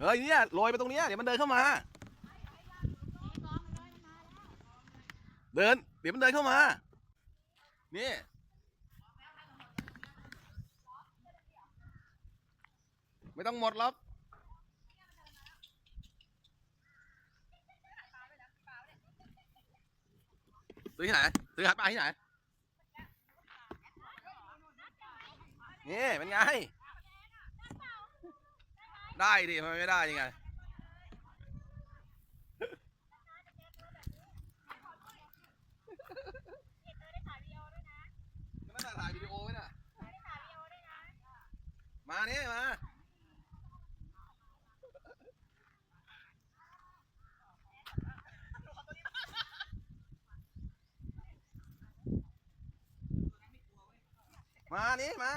เฮ้ยเนี่ยโรยไปตรงเนี้ยเดี๋ยวมันเดินเข้ามา เดิน เดี๋ยวมันเดินเข้ามา นี่ ไม่ต้องหมดหรอกซื้อที่ไหนซื้อหาปลาที่ไหนนี่เป็นไง ได้ดิทำไมไม่ได้ยังไงก็น่าถ่ายวิดีโอไว้น่ะมานี่มามานี่มา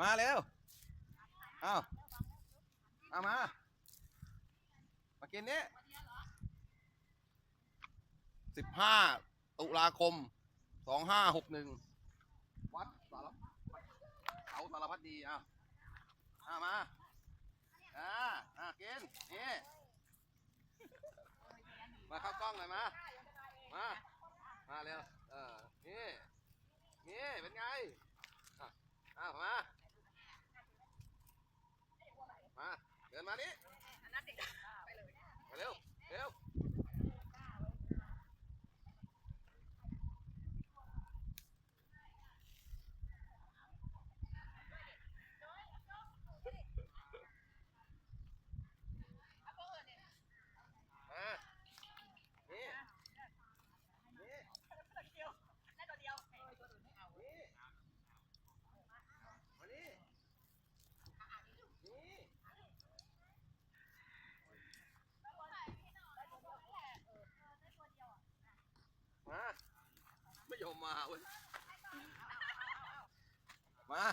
มาเร็วเอาเอามา มากินนี่สิบห้าตุลาคมสองห้าหกหนึ่งวัดสารเขาสารพัดดีอะอะมาอ่าอะกินนี่มาเข้ากล้องหน่อยมามามาเร็วเออนี่นี่เป็นไงอะอะมามา เดิน มานี่มาเร็วเร็ว มานี่นี่นี่มานี่นี่มา ไม่ยอมมาเว้ยมา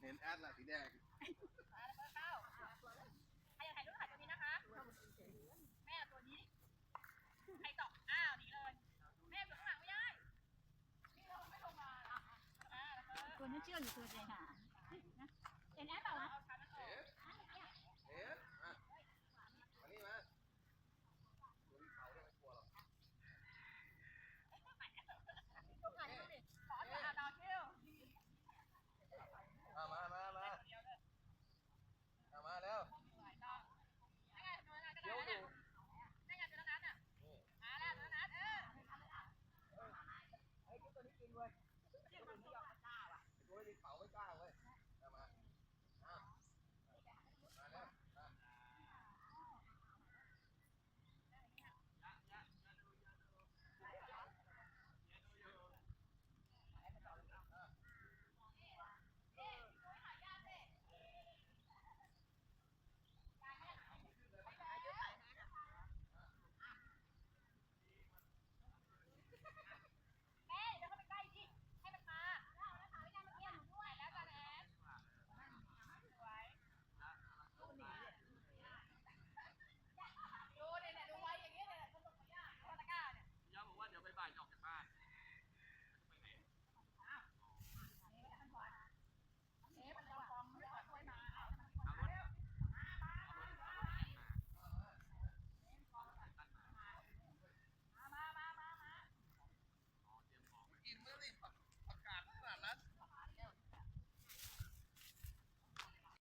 เห็นแอดละสีแดงใครอยากถ่ายรูปถ่ายตัวนี้นะคะ แม่เอาตัวนี้ ใครตอบอ้าวหนีเลย แม่อยู่ข้างหลังไม่ได้ นี่เราไม่ลงมาอะอ่าแล้วก็ ตัวนี้เชื่ออยู่ตัวเดียวค่ะ